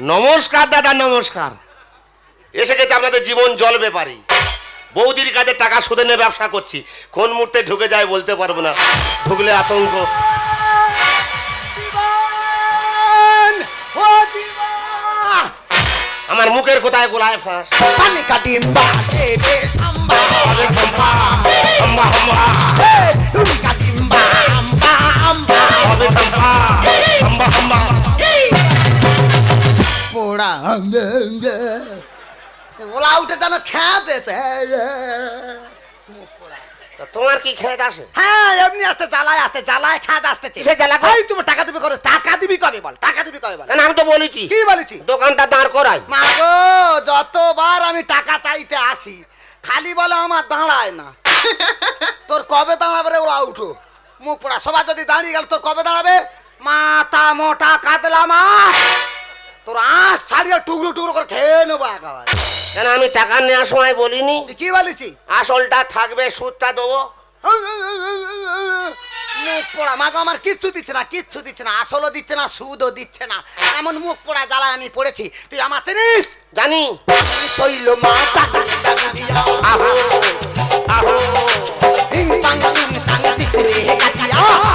নমস্কার দাদা নমস্কার। এসে গেছে আপনাদের জীবন জল ব্যাপারী। বৌদির কাছে টাকা সুদে নিয়ে ব্যবসা করছি। কোন মুহূর্তে ঢুকে যায় বলতে পারব না। ঢুকলে আতঙ্ক। আমার মুখের কোথায় গোলায় ফাঁস? সাম্বা। পোড়া ওলা উঠে যেন খেয়েছে তা তোমার কি আসে হ্যাঁ এমনি আসতে জ্বালায় আসতে জ্বালায় খাদ আসতেছে জ্বালা তুমি টাকা দিবি করে টাকা দিবি কবে বল টাকা দিবি কবে বল? না, না, আমি তো বলেছি। কি বলেছি? দোকানটা দাঁড় করাই। মা গো যতবার আমি টাকা চাইতে আসি খালি বলে আমার দাঁড়ায় না। তোর কবে দাঁড়াবে রে ওরা উঠো। মুখ পোড়া। সবাই যদি দাঁড়িয়ে গেল তোর কবে দাঁড়াবে? মাথা মোটা কাতলা মাছ। তোর আঁশ ছাড়িয়ে টুকরো টুকরো করে খেয়ে নেব একেবারে। কেন আমি টাকা নেওয়ার সময় বলিনি? তুই কি বলেছি আসলটা থাকবে সুদটা দেবো। মুখ পোড়া মাগো আমার কিচ্ছু দিচ্ছে না কিচ্ছু দিচ্ছে না আসলও দিচ্ছে না সুদও দিচ্ছে না। এমন মুখ পোড়া জ্বালায় আমি পড়েছি। তুই আমার চিনিস? জানি। শৈল আহো আহো। হিং হিং কাটিয়া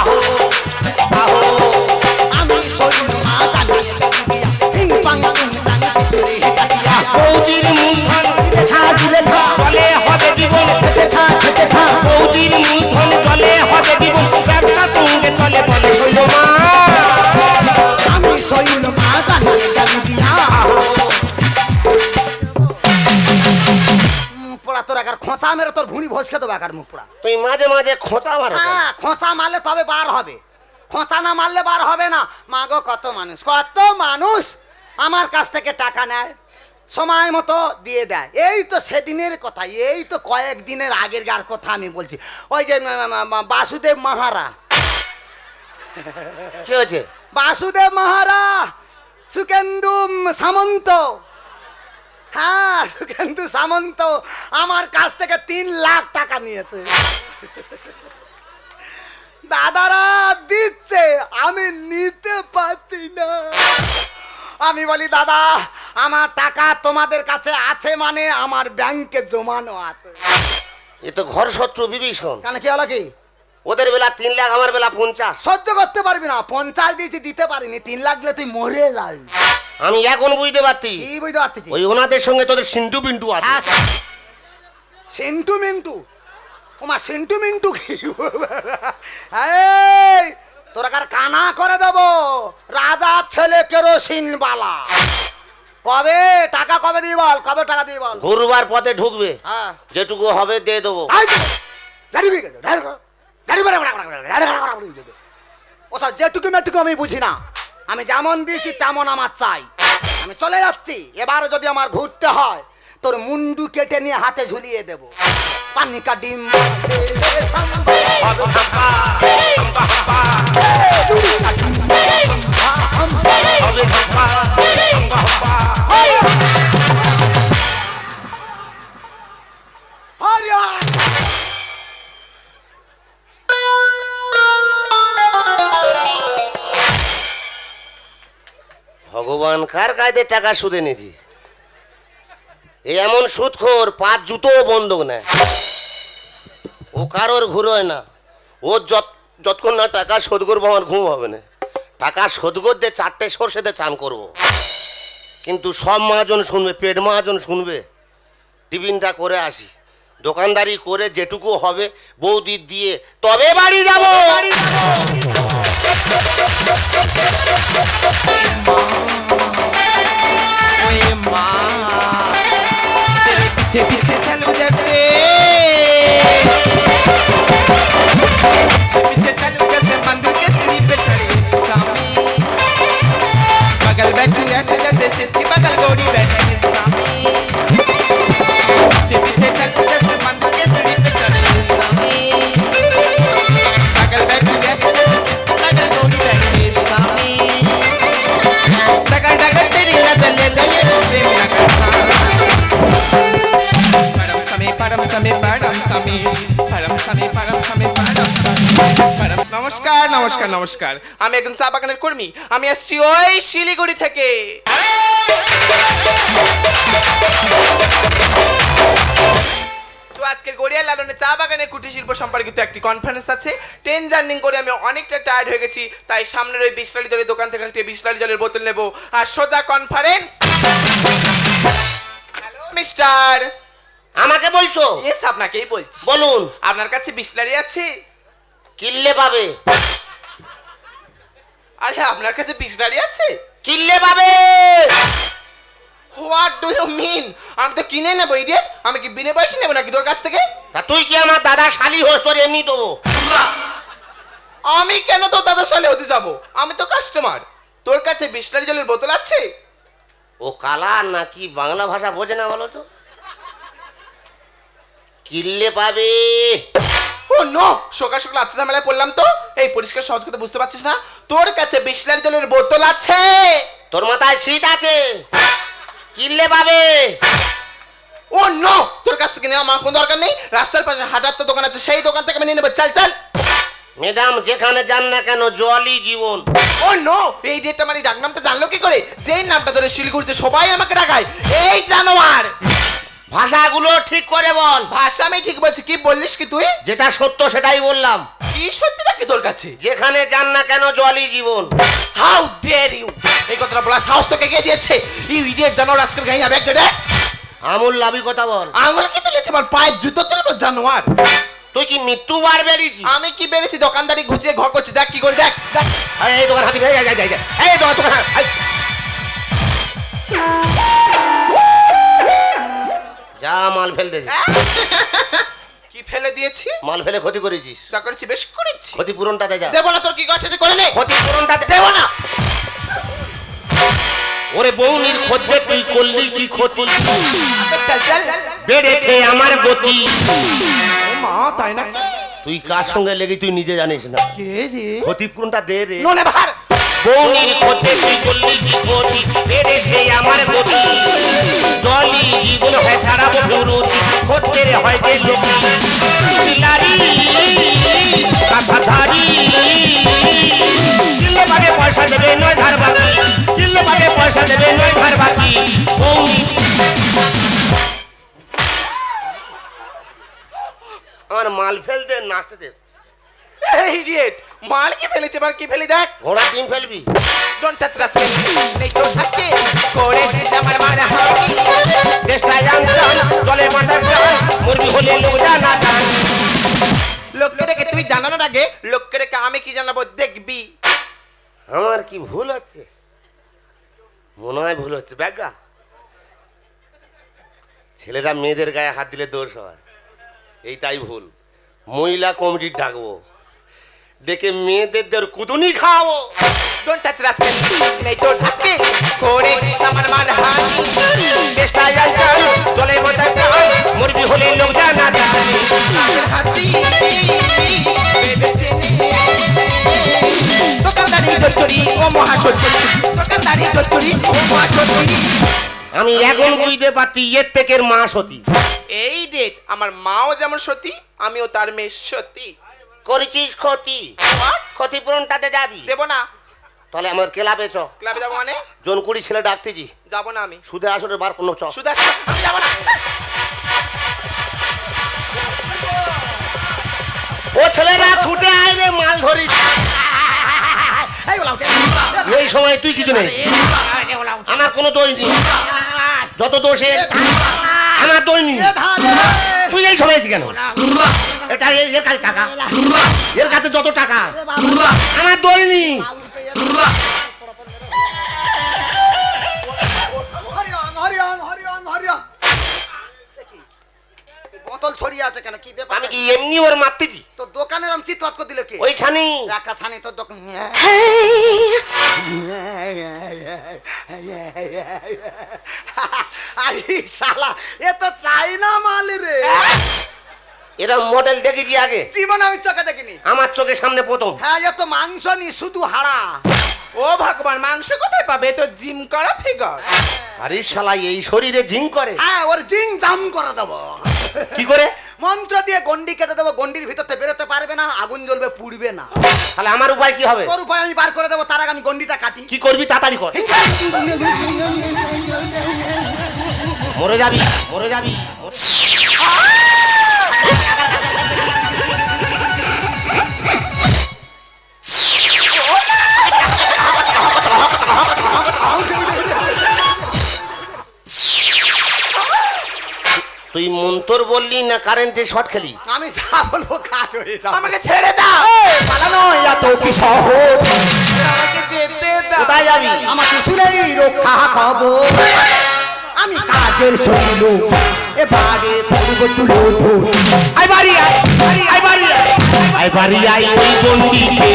মুখ পোড়া তুই মাঝে মাঝে খোঁচা মারো? হ্যাঁ খোঁচা মারলে তবে বার হবে। খোঁচা না মারলে বার হবে না। মাগো কত মানুষ কত মানুষ আমার কাছ থেকে টাকা নেয় সময় মতো দিয়ে দেয়। এই তো সেদিনের কথা এই তো কয়েক দিনের আগের গার কথা আমি বলছি। ওই যে বাসুদেব মহারা। কি হয়েছে? বাসুদেব মহারা সুকেন্দু সামন্ত। হ্যাঁ সুকেন্দু সামন্ত আমার কাছ থেকে তিন লাখ টাকা নিয়েছে। দাদারা দিচ্ছে আমি নিতে পারছি না। আমি বলি দাদা আমার টাকা তোমাদের কাছে আছে মানে আমার ব্যাংকে জমানো আছে। এ তো ঘর শত্রু বিভীষণ। কেন কি হলো কি? ওদের বেলা তিন লাখ আমার বেলা পঞ্চাশ। সহ্য করতে পারবি না পঞ্চাশ দিয়েছি দিতে পারিনি তিন লাখ দিলে তুই মরে যাবি। আমি এখন বুঝতে পারছি। কি বুঝতে পারছিস ওই ওনাদের সঙ্গে তোদের সিন্টু পিন্টু আছে। সিন্টু মিন্টু? তোমার সিন্টু মিন্টু কি? এই তোরা কার কানা করে দেব? রাজার ছেলে কেরোসিন বালা। কবে? টাকা কবে দিয়ে বল কবে টাকা দিয়ে বল? ঘুরবার পথে ঢুকবে। হ্যাঁ। যেটুকু হবে দিয়ে দেবো। ওসব যেটুকু মেটুকু আমি বুঝি না। আমি যেমন দিয়েছি, তেমন আমার চাই। আমি চলে যাচ্ছি এবার যদি আমার ঘুরতে হয়, তোর মুন্ডু কেটে নিয়ে হাতে ঝুলিয়ে দেব। পানিকা ডিম। কার কায়দে টাকা সুদে নিয়েছি এই এমন সুদখোর পাঁচ জুতোও বন্ধক নেয়। ও কারোর ঘুরোয় না। ও যত যতক্ষণ না টাকা শোধ করব, আমার ঘুম হবে না। টাকা শোধ করতে চারটে সর্ষেতে চান করব। কিন্তু সব মহাজন শুনবে, পেট মহাজন শুনবে। টিফিনটা করে আসি। দোকানদারি করে যেটুকু হবে বৌদি দিয়ে। তবে বাড়ি যাব! ओए the city, but নমস্কার নমস্কার নমস্কার। আমি একজন চা বাগানের কর্মী। আমি আসছি ওই শিলিগুড়ি থেকে। আজকের গড়িয়া লালনে চা বাগানে কুটির শিল্প সম্পর্কিত একটি কনফারেন্স আছে। ট্রেন জার্নিং করে আমি অনেকটা টায়ার্ড হয়ে গেছি। তাই সামনের ওই বিশলারি জলের দোকান থেকে একটি বিশলারি জলের বোতল নেব। আর সোজা কনফারেন্স হ্যালো মিস্টার আমাকে বলছো? ইয়েস আপনাকেই বলছি। বলুন। আপনার কাছে বিশলারি আছে? কিল্লে পাবে? আরে আপনার কাছে বিশলারি আছে? কিল্লে পাবে? হোয়াট ডু ইউ মিন আমি তো কিনে নেব ইডিয়েট আমি কি বিনে পয়সা নেব নাকি তোর কাছ থেকে? তা তুই কি আমার দাদা শালি হোস তোর এমনি দেবো আমি কেন তো দাদা সালে হতে যাব? আমি তো কাস্টমার তোর কাছে বিশলারি জলের বোতল আছে? ও কালা নাকি বাংলা ভাষা বোঝে না বলো তো? কিল্লে পাবে? ও নো সকাল সকাল আচ্ছা ঝামেলায় পড়লাম তো। এই পরিষ্কার সহজ কথা বুঝতে পারছিস না? তোর কাছে বিশলারি জলের বোতল আছে। তোর মাথায় সিট আছে। কিল্লে পাবে। ও নো তোর কাছ থেকে নেওয়া আমার কোনো দরকার নেই। রাস্তার পাশে হাটার তো দোকান আছে সেই দোকান থেকে আমি নিয়ে নেব। চল চল। ম্যাডাম যেখানে যান না কেন জলই জীবন। ও নো এই ডেটটা আমার এই ডাকনামটা জানলো কি করে? যেই নামটা ধরে শিলিগুড়িতে সবাই আমাকে ডাকায় এই জানোয়ার। ভাষাগুলো ঠিক করে বল ভাষা আমি ঠিক বলছি কি বললিস কি তুই যেটা সত্য সেটাই বললাম কি সত্যি নাকি তোর কাছে যেখানে যান না কেন জলই জীবন হাউ ডেয়ার ইউ এই কথাটা বলার সাহস তোকে কে দিয়েছে ইউ ইডিয়েট জানোয়ার আজকের গাইয়া ব্যাগ রে আমুল লাভি কথা বল আঙুল কি তুলেছে আমার পায়ের জুতো তুলবো জানোয়ার তুই কি মৃত্যু বার বেরিয়েছি আমি কি বেরেছি দোকানদারি ঘুচিয়ে ঘর করছি দেখ কি করে দেখ দেখ এই দোকান হাতি এই, দোকান দোকান। যা মাল ফেল দে কি ফেলে দিয়েছি? মাল ফেলে ক্ষতি করেছিস। যা করেছি বেশ করেছি। ক্ষতিপূরণটা দে যা। দেবো না তোর কি গছে যে করে নে। ক্ষতিপূরণটা দে। দেবো না। ওরে বৌনির খোঁজে তুই করলি কি ক্ষতি? বেড়েছে আমার গতি। ও মা তাই নাকি? তুই কার সঙ্গে লেগে তুই নিজে জানিস না। কে রে? ক্ষতিপূরণটা দে রে। নো নেভার বৌনির খোঁজে তুই করলি কি ক্ষতি বেড়েছে আমার গতি জলি জীবন হয় ছাড়াবো বিরতি খোঁজতে রে হয় যে পয়সা দেবে নয় পয়সা দেবে নয় আমার মাল ফেলতে নাচতে দে। এই ইডিয়েট মাল কি ফেলেছে? এবার কি ফেলি দেখ? ঘোড়া ডিম ফেলবি। ডোন্ট টাচ রাস নেই তো থাকে করে আমার দেশটা জানতাম জলে প্রাণ মুরগি হলে লোক জানা জান লোককে রেখে তুই জানানোর আগে লোককে রেখে আমি কি জানাব? দেখবি। আমার কি ভুল হচ্ছে? মনে হয় ভুল হচ্ছে ব্যাগা ছেলেরা মেয়েদের গায়ে হাত দিলে দোষ হয়। এইটাই ভুল। মহিলা কমিটির ডাকবো। ডেকে মেয়েদের দের কুদুনি খাওয়াবো। ডোন্ট টাচ রাস নেই তো থাকে করে আমার মানে হানি দেশটা জানতাম জলে মাথার প্রাণ মুরগি হলে লোক জানা জান। তাদের হাতি দোকানদারি চচ্চড়ি ও মহাসচি দোকানদারি চচ্চড়ি ও মহাসচি আমি এখন বুঝতে পারছি এর থেকে মা সতী। এই ডেট আমার মাও যেমন সতী আমিও তার মেয়ে সতী। করেছিস ক্ষতি? ক্ষতিপূরণটাতে যাবি। দেব না। তাহলে আমার ক্লাবে চ ক্লাবে যাব মানে? জোন কুড়ি ছেলে ডাকতেছি। যাব না আমি। সুদে আসলে বার কোনো চ সুদা যাব না। ও ছেলেরা ছুটে আয় রে মাল ধরি এই সময় তুই কিছু নেই। আমার কোনো দোষ নেই। যত দোষে আমার দোষ নেই। তুই এই সময় আছিস কেন? এটা এর কাছে টাকা। এর কাছে যত টাকা। আমার দোষ নেই। বোতল ছড়িয়ে আছে কেন? কি ব্যাপার? আমি কি এমনি ওর মারতেছি? তো দোকানের আমি চিৎপাত করে দিল কে? ওই ছানি একা ছানি তোর দোকান। আরে শালা এ তো চাইনা মাল রে। এরা মডেল দেখেছি আগে। জীবন আমি চোখে দেখিনি। আমার চোখের সামনে প্রথম। হ্যাঁ এ তো মাংস নি শুধু হাড়া। ও ভগবান মাংস কোথায় পাবে? তো জিম করা ফিগার আরে শালা এই শরীরে জিং করে। হ্যাঁ ওর জিং জাম করে দেবো। কি করে? মন্ত্র দিয়ে গন্ডি কেটে দেবো গন্ডির ভিতর থেকে বেরোতে পারবে না আগুন জ্বলবে পুড়বে না। তাহলে আমার উপায় কি হবে? তোর উপায় আমি বার করে দেবো তার আগে আমি গন্ডিটা কাটি। কি করবি তাড়াতাড়ি কর। মরে যাবি মরে যাবি তুই মন্তর বললি না কারেন্টে শর্ট খেলি? আমি যা বলব কাজ হয়ে যাবে। আমাকে ছেড়ে দাও পালানো এত কি সহজ? আমাকে যেতে দাও। কোথায় যাবি? আমার শ্বশুরেই রক্ষা কব আমি কাজের সঙ্গে এবারে পড়ব তুলো আই বাড়ি আয় আই বাড়ি আই বাড়ি আই ওই গন্ডিতে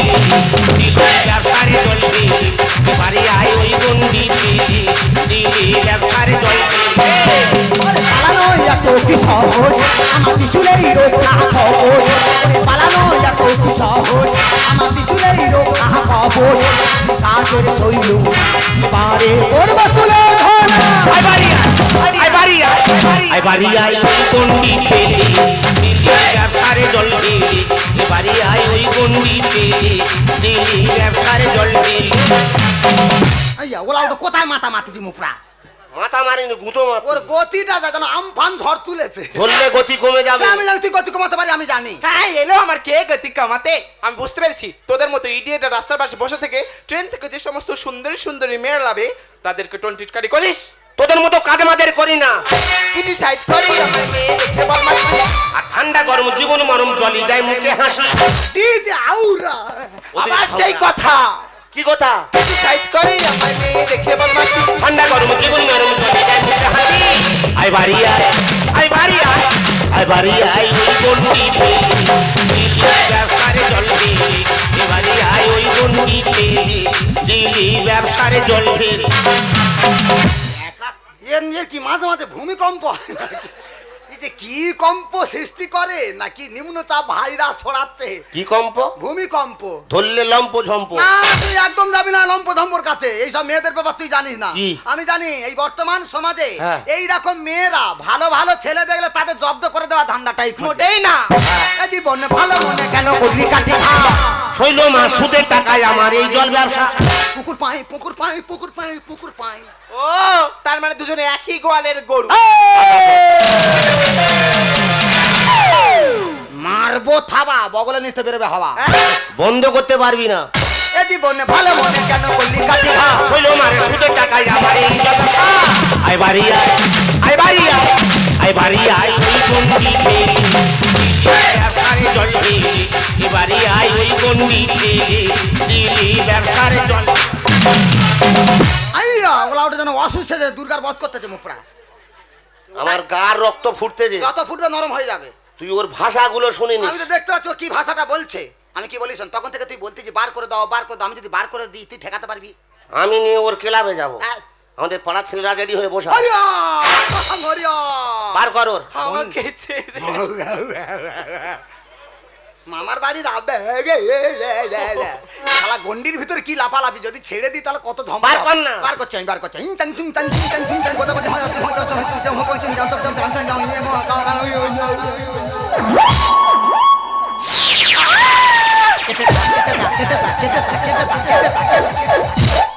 ব্যবসারে চলবে বাড়ি আই ওই গন্ডিতে ব্যবসারে চলবে পালানো এত কি সহজ? আমার শ্বশুরেই রক্ষা কব পালানো এত কি সহজ? আমার শ্বশুরেই রক্ষা কব কাজের শৈল এবারে পড়ব তুলো আই বাড়ি আই বাড়ি আই আই বাড়ি আই ওই গন্ডিতে দিলে ব্যবসারে চলবে বাড়ি আই ওই গন্ডিতে দিলে ব্যবসারে চলবে আইয়া ওলা ওটা কোথায় মাথা মাতিছি মুখরা মাথা মারিনি গুঁতো মার ওর গতিটা যা যেন আমফান ঝড় তুলেছে। ধরলে গতি কমে যাবে। আমি জানি তুই গতি কমাতে পারি আমি জানি। হ্যাঁ এলো আমার কে গতি কামাতে? আমি বুঝতে পেরেছি। তোদের মতো ইডিয়েটা রাস্তার পাশে বসে থেকে ট্রেন থেকে যে সমস্ত সুন্দরী সুন্দরী মেয়ের লাভে তাদেরকে টন্টিটকারি করিস। তোদের মতো কাজ মাদের করি না। কিটি সাইজ করি। আর ঠান্ডা গরম জীবন মরম জলি দেয় মুখে হাসি। DJ Aura. আবার সেই কথা। কি কথা? কিটি সাইজ করি আমার মেয়ে দেখে বদমাশি ঠান্ডা গরম জীবন মরম জলি দেয় মুখে হাসি। আই বাড়ি আয়। আই বাড়ি আয়। আই বাড়ি আই ওই দিলি ব্যবসারে চলবে এ বাড়ি আই ওই গন্ডিতে দিলি ব্যবসারে চলবে এর নিয়ে কি মাঝে মাঝে ভূমিকম্প হয় নাকি? যে কি কম্প সৃষ্টি করে নাকি নিম্নচাপ ভাইরাস ছড়াচ্ছে? কি কম্প? ভূমিকম্প। ধরলে লম্প ঝম্প। না তুই একদম যাবি না লম্পধম্পর কাছে। এইসব মেয়েদের ব্যাপার তুই জানিস না। আমি জানি এই বর্তমান সমাজে হ্যাঁ। এই রকম মেয়েরা ভালো ভালো ছেলে দেখলে তাদের জব্দ করে দেওয়া ধান্দাটাই। মোটেই না। জীবনে ভালো মনে কেন করলি কাটি শৈল মা সুদের টাকায় আমার এই জল ব্যবসা। পুকুর পাই পুকুর পাই পুকুর পাই পুকুর পাই। ও তার মানে দুজনে একই গোয়ালের গরু। মারবো থাবা বগলে নিতে বেরোবে হাওয়া। বন্ধ করতে পারবি না। এ জীবনে ভালো মনে কেন কাটি খা শৈল মারে সুদের টাকায় আমার এই জল ব্যবসা। আই বাড়ি আই আই বাড়ি আই আই বাড়ি আই দিলি ব্যবসারে চলবে এ বাড়ি আই ওই গন্ডিতে দিলি ব্যবসারে চলবে আইয়া ওলা ওটা যেন অসুস্থ যে দুর্গার বধ করতেছে মুখরা আমার গার রক্ত ফুটতেছে। যত ফুটবে নরম হয়ে যাবে। তুই ওর ভাষাগুলো শুনিনি আমি তো দেখতে পাচ্ছি কি ভাষাটা বলছে। আমি কি বলিস তখন থেকে তুই বলতেছি বার করে দাও বার করে দাও। আমি যদি বার করে দিই তুই ঠেকাতে পারবি? আমি নিয়ে ওর ক্লাবে যাব। হ্যাঁ। আমাদের পাড়ার ছেলেরা রেডি হয়ে বসা! বার কর ওর আমাকে ছেড়ে মামার বাড়ির শালা গন্ডির ভিতরে কি লাফালাফি যদি ছেড়ে দিই তাহলে কত ধম বার কর না। বার করছি বার করছি ইং চাং চুং চাং চুং চাং চুং চাং কথা কথা কেটে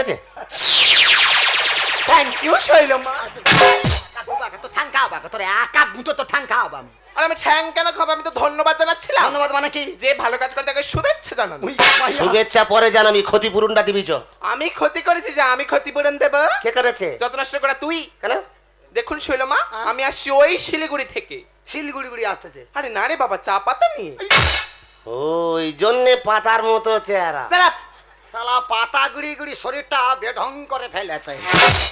গেছে থ্যাংক ইউ শৈলমা। তো ঠাঙ্কা বাবা তোর একা গুঁতো তো আমি আর আমি ঠ্যাং কেন খাব? আমি তো ধন্যবাদ জানাচ্ছিলাম। ধন্যবাদ মানে কি? যে ভালো কাজ করে তাকে শুভেচ্ছা জানানো। শুভেচ্ছা পরে জানাবি ক্ষতিপূরণটা দিবি চ। আমি ক্ষতি করেছি যে আমি ক্ষতিপূরণ দেব? কে করেছে? যত নষ্ট করা তুই। কেন? দেখুন শৈলমা আমি আসছি ওই শিলিগুড়ি থেকে। শিলিগুড়ি গুড়ি আসতেছে। আরে না রে বাবা চা পাতা নিয়ে। ওই জন্যে পাতার মতো চেহারা। সারা শালা পাতা গুড়ি গুড়ি শরীরটা বেঢং করে ফেলেছে।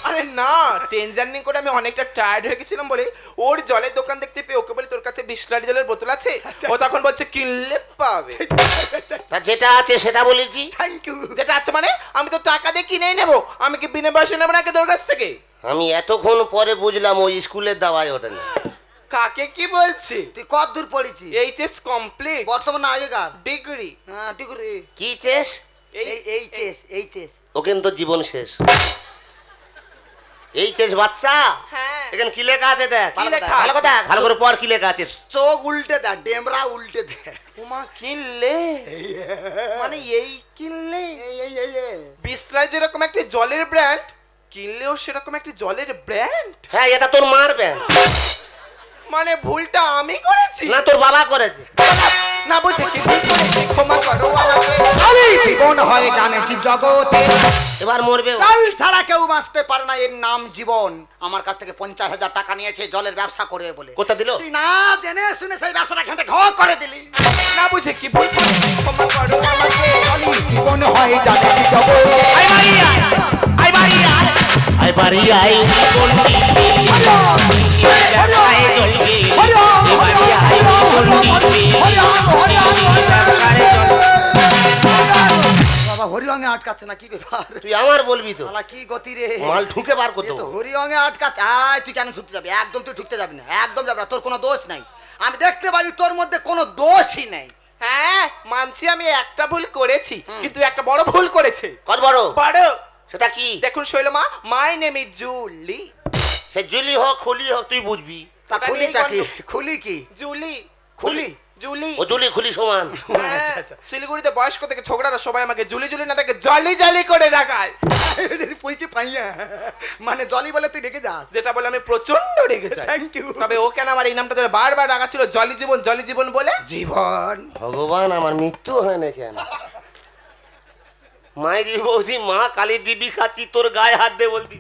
আরে না ট্রেন জার্নি করে আমি অনেকটা টায়ার্ড হয়ে গেছিলাম বলে ওর জলের দোকান দেখতে পেয়ে ওকে বলি তোর কাছে বিশ জলের বোতল আছে? ও তখন বলছে কিনলে পাবে। তা যেটা আছে সেটা বলেছি। থ্যাংক ইউ যেটা আছে মানে আমি তো টাকা দিয়ে কিনেই নেব। আমি কি বিনা পয়সা নেব নাকি তোর কাছ থেকে? আমি এতক্ষণ পরে বুঝলাম ওই স্কুলের দাওয়াই ওটা না কাকে কি বলছি? তুই কত দূর পড়েছি এইচএস কমপ্লিট বর্তমান আগেকার? ডিগ্রি হ্যাঁ ডিগ্রি কি চেস এই এই চেস এই চেস ও কিন্তু জীবন শেষ। এই চেস বাচ্চা? হ্যাঁ। এখানে কি লেখা আছে দেখ? কি লেখা ভালো কথা ভালো করে পর কি লেখা আছে। চোখ উল্টে দেয় ডেমরা উল্টে দেয় উমা কিনলে মানে এই কিনলে এই এই এই। বিসলাই যেরকম একটা জলের ব্র্যান্ড কিনলেও সেরকম একটা জলের ব্র্যান্ড? হ্যাঁ এটা তোর মার ব্যান মানে ভুলটা আমি করেছি? না তোর বাবা করেছে। না বুঝে কি ভুল করেছি? ক্ষমা করো আমাকে। জীবন হয় জানে জীব জগতে। এবার মরবে। কাল ছাড়া কেউ বাঁচতে পারে না এর নাম জীবন। আমার কাছ থেকে পঞ্চাশ হাজার টাকা নিয়েছে জলের ব্যবসা করে বলে। কোথা দিল? তুই না জেনে শুনে সেই ব্যবসাটা এখানে ঘ করে দিলি। না বুঝে কি ভুল করেছি? ক্ষমা করো আমাকে। জীবন হয় জানে জীব জগতে। আই বাড়ি আই বাড়ি আই বাড়ি আয়। ওই বাবা হরিরঙে আটকাচ্ছে না কি ব্যাপার? তুই আমার বলবি তো। শালা কি গতি রে। মাল ঢুকে বার এ তো হরিরঙে আটকাচ্ছে। আয় তুই কেন ছুটতে যাবি? একদম তুই ঢুকতে যাবি না। একদম যাবি না। তোর কোনো দোষ নাই। আমি দেখতে পারি তোর মধ্যে কোনো দোষই নেই। হ্যাঁ মানছি আমি একটা ভুল করেছি কিন্তু একটা বড় ভুল করেছে। কত বড়? বড়। সেটা কি? দেখুন শৈলমা মাই নেম ইজ জুলি সে জুলি হোক খুলি হোক তুই বুঝবি। তা খুলিটা কি? খুলি কি? জুলি। খুলি। জুলি। ও জুলি খুলি সমান। হ্যাঁ, শিলিগুড়িতে বয়স্ক থেকে ছোকরারা সবাই আমাকে জুলি জুলি না তাকে জলি জলি করে ডাকায়। পইতে পাইয়া। মানে জলি বলে তুই রেখে যাস। যেটা বলে আমি প্রচণ্ড রেগে যাই। থ্যাংক ইউ তবে ও কেন আমার এই নামটা ধরে বারবার ডাকাচ্ছিল জলি জীবন জলি জীবন বলে? জীবন। ভগবান আমার মৃত্যু হয় না কেন? মায়ের বৌদি মা কালী দিবি খাচ্ছি তোর গায়ে হাত দে বলতি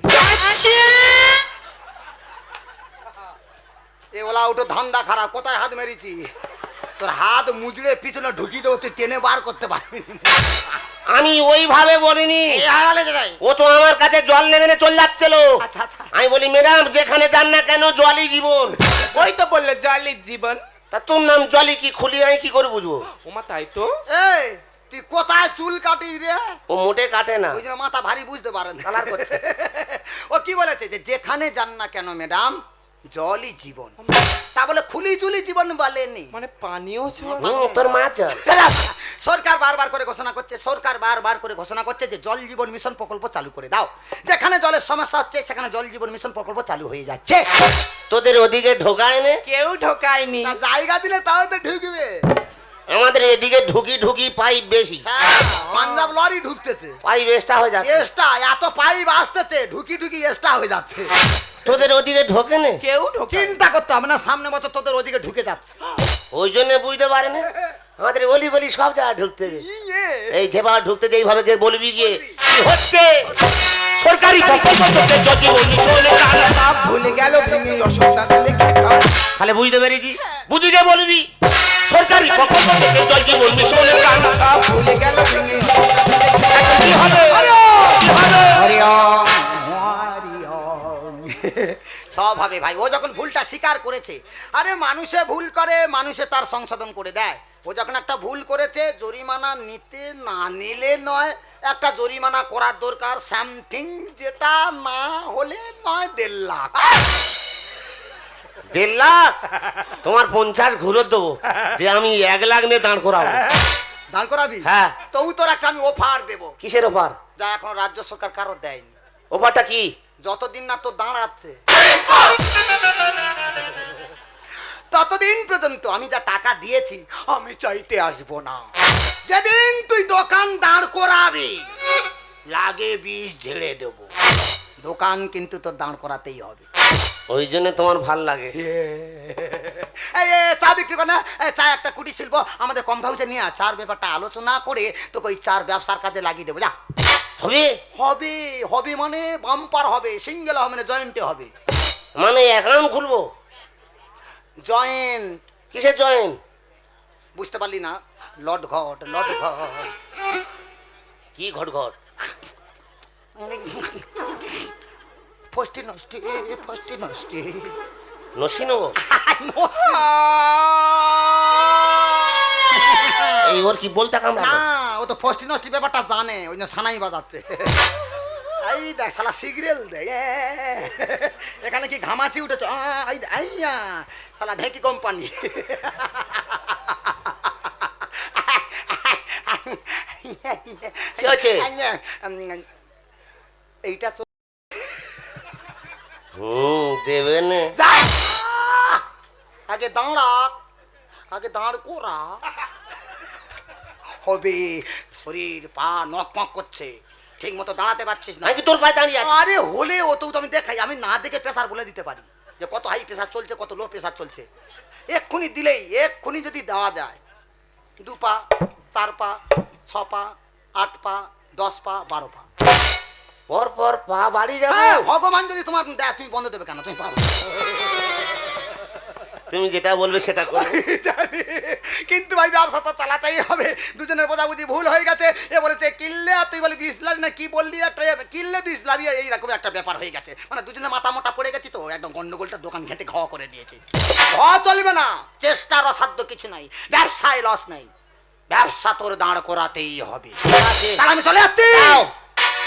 এ ওলা উঠো ধান্দা খারাপ কোথায় হাত মেরেছি? তোর হাত মুজড়ে পিছনে ঢুকি দেবো তুই টেনে বার করতে পারবি না। আমি ওইভাবে বলিনি। ও তো আমার কাছে জল নেমে চলে যাচ্ছিল। আচ্ছা আচ্ছা। আমি বলি ম্যাডাম যেখানে যান না কেন জলই জীবন। ওই তো বললে জলি জীবন। তা তোর নাম জলি কি খুলি আমি কি করে বুঝব? ওমা তাই তো। এই তুই কোথায় চুল কাটি রে? ও মোটে কাটে না। ওই জন্য মাথা ভারী বুঝতে পারেন কালার করছে। ও কি বলেছে যে যেখানে যান না কেন ম্যাডাম জলই জীবন। তা বলে খুলি চুলি জীবন বলেনি। মানে পানীয় তোর মা সরকার বারবার করে ঘোষণা করছে সরকার বারবার করে ঘোষণা করছে যে জল জীবন মিশন প্রকল্প চালু করে দাও। যেখানে জলের সমস্যা হচ্ছে সেখানে জল জীবন মিশন প্রকল্প চালু হয়ে যাচ্ছে। তোদের ওদিকে ঢোকায়নি? কেউ ঢোকায়নি। জায়গা দিলে তাও তো ঢুকবে। আমাদের এদিকে ঢুকি ঢুকি পাইপ বেশি। হ্যাঁ, পাঞ্জাব লরি ঢুকতেছে। পাইপ এক্সট্রা হয়ে যাচ্ছে। এসটা এত পাইপ আসতেছে ঢুকি ঢুকি এসটা হয়ে যাচ্ছে। তোদের ওদিকে ঢোকে নে। কেউ চিন্তা করতে হবে না সামনে বছর তোদের ওদিকে ঢুকে যাচ্ছে। ওই জন্য বুঝতে পারে না। আমাদের অলি গলি সব জায়গায় ঢুকতে যে। ইয়ে। এই যেভাবে ঢুকতে যে এইভাবে গিয়ে বলবি গিয়ে। কি হচ্ছে? সরকারি বলি ভুলে গেল তাহলে বুঝতে পেরেছি বুঝি যে বলবি। সরকারি প্রকল্প থেকে জল জীবন মিশনের গান সব ভুলে গেল কি হবে। সব ভাই ও যখন ভুলটা স্বীকার করেছে আরে মানুষে ভুল করে মানুষে তার সংশোধন করে দেয়। ও যখন একটা ভুল করেছে জরিমানা নিতে না নিলে নয় একটা জরিমানা করার দরকার সামথিং যেটা না হলে নয় দেড় লাখ। দেড় লাখ? তোমার পঞ্চাশ ঘুরো দেবো। দিয়ে আমি এক লাখ নিয়ে দাঁড় করাবো। দাঁড় করাবি? হ্যাঁ। তবু তোর একটা আমি অফার দেবো। কিসের ওপার যা এখন রাজ্য সরকার কারও দেয়নি। ওপারটা কি? যতদিন না তোর দাঁড়াচ্ছে ততদিন পর্যন্ত আমি যা টাকা দিয়েছি আমি চাইতে আসব না। যেদিন তুই দোকান দাঁড় করাবি লাগে বিষ ঝেড়ে দেব। দোকান কিন্তু তোর দাঁড় করাতেই হবে। ওই জন্য তোমার ভালো লাগে। চা বিক্রি কর না। চা একটা কুটি শিল্প আমাদের কম হাউসে নিয়ে চার ব্যাপারটা আলোচনা করে তোকে ওই চার ব্যবসার কাজে লাগিয়ে দেবো যা। হবে? হবে হবে মানে বাম্পার হবে সিঙ্গেল হবে না জয়েন্টে হবে। মানে অ্যাকাউন্ট খুলবো? জয়েন্ট। কিসের জয়েন বুঝতে পারলি না? লট ঘট লট ঘট। কি ঘট ঘট? ফষ্টি নষ্টি ফষ্টি নষ্টি। নসিনগর এই ওর কি বলতে কামড়া না ও তো ফষ্টি নষ্টি ব্যাপারটা জানে ওই জন্য সানাই বাজাচ্ছে। এই দেখ শালা সিগরেল দে এখানে কি ঘামাচি উঠেছে? আ, এই দে, আইয়া শালা ঢেকি কোম্পানি। কি হচ্ছে? এইটা হুম দেবে না যা! আগে দাঁড়া আগে দাঁড় করা। হবে শরীর পা নক নক করছে। ঠিক মতো দাঁড়াতে পারছিস না। নাকি তোর পায়ে দাঁড়িয়ে আছে? আরে হলে ও তো আমি দেখাই আমি না দেখে প্রেসার বলে দিতে পারি। যে কত হাই প্রেসার চলছে কত লো প্রেসার চলছে। এক্ষুনি দিলেই এক্ষুনি যদি দেওয়া যায় দু পা চার পা ছ পা আট পা দশ পা বারো পা। পর পর পা বাড়ি যাবে। হ্যাঁ, ভগবান যদি তোমার দেয় তুমি বন্ধ দেবে কেন? তুমি পারো তুমি যেটা বলবে সেটা জানি। কিন্তু ভাই ব্যবসা তো চালাতেই হবে। দুজনের বোঝাবুঝি ভুল হয়ে গেছে। এ বলেছে কিনলে আর তুই বলে বিসলারি না কি বললি একটা এ- কিনলে বিসলারি এইরকম একটা ব্যাপার হয়ে গেছে। মানে দুজনের মাথা মোটা পড়ে গেছি তো একদম গন্ডগোলটা দোকান ঘেটে ঘ করে দিয়েছে। ঘ চলবে না। চেষ্টার অসাধ্য কিছু নাই। ব্যবসায় লস নাই। ব্যবসা তোর দাঁড় করাতেই হবে। তাহলে আমি চলে যাচ্ছি।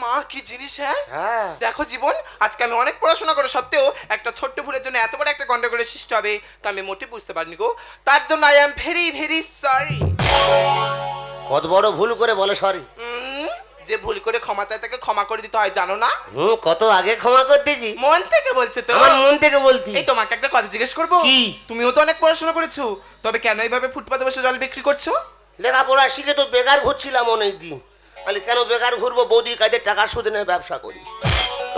মা কি জিনিস হ্যাঁ? হ্যাঁ। দেখো জীবন আজকে আমি অনেক পড়াশোনা করে সত্ত্বেও একটা ছোট্ট ভুলের জন্য এত বড় একটা গন্ডগোলের সৃষ্টি হবে তা আমি মোটে বুঝতে পারিনি গো। তার জন্য I am very very sorry কত বড় ভুল করে বলে সরি যে ভুল করে ক্ষমা চাই তাকে ক্ষমা করে দিতে হয় জানো না? হুম কত আগে ক্ষমা করতেছি মন থেকে বলছে তো। আমার মন থেকে বলছি। এই তোমাকে একটা কথা জিজ্ঞেস করব? কি? তুমিও তো অনেক পড়াশোনা করেছ তবে কেন এইভাবে ফুটপাতে বসে জল বিক্রি করছ? লেখাপড়া শিখে তো বেকার ঘুরছিলাম অনেক দিন তাহলে কেন বেকার ঘুরবো? বৌদির কাজে টাকা সুদে নিয়ে ব্যবসা করি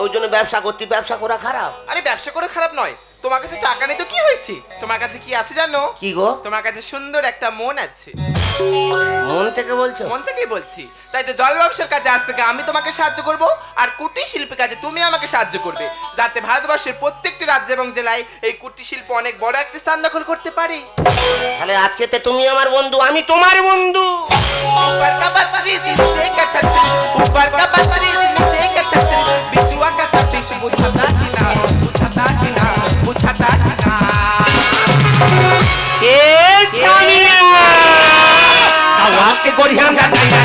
ওই জন্য ব্যবসা করতে ব্যবসা করা খারাপ। আরে ব্যবসা করে খারাপ নয়। তোমার কাছে টাকা নেই তো কি হয়েছে? তোমার কাছে কি আছে জানো? কি গো? তোমার কাছে সুন্দর একটা মন আছে। মন থেকে বলছো? মন থেকেই বলছি। তাই তো জল ব্যবসার কাজে আজ থেকে আমি তোমাকে সাহায্য করব আর কুটির শিল্পের কাজে তুমি আমাকে সাহায্য করবে যাতে ভারতবর্ষের প্রত্যেকটি রাজ্য এবং জেলায় এই কুটির শিল্প অনেক বড় একটা স্থান দখল করতে পারে। তাহলে আজকে তো তুমি আমার বন্ধু আমি তোমার বন্ধু। ऊपर का बत्तीस नीचे का छत्तीस ऊपर का बत्तीस नीचे का छत्तीस बिचुआ का छत्तीस बुझाता किना बुझाता किना बुझाता किना ए जानिया हवा के गोरिया में डाला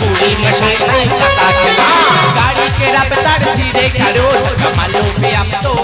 पूरी मशीन नहीं पता के गाड़ी के रफ्तार सीधे का रोड कमालों पे अब तो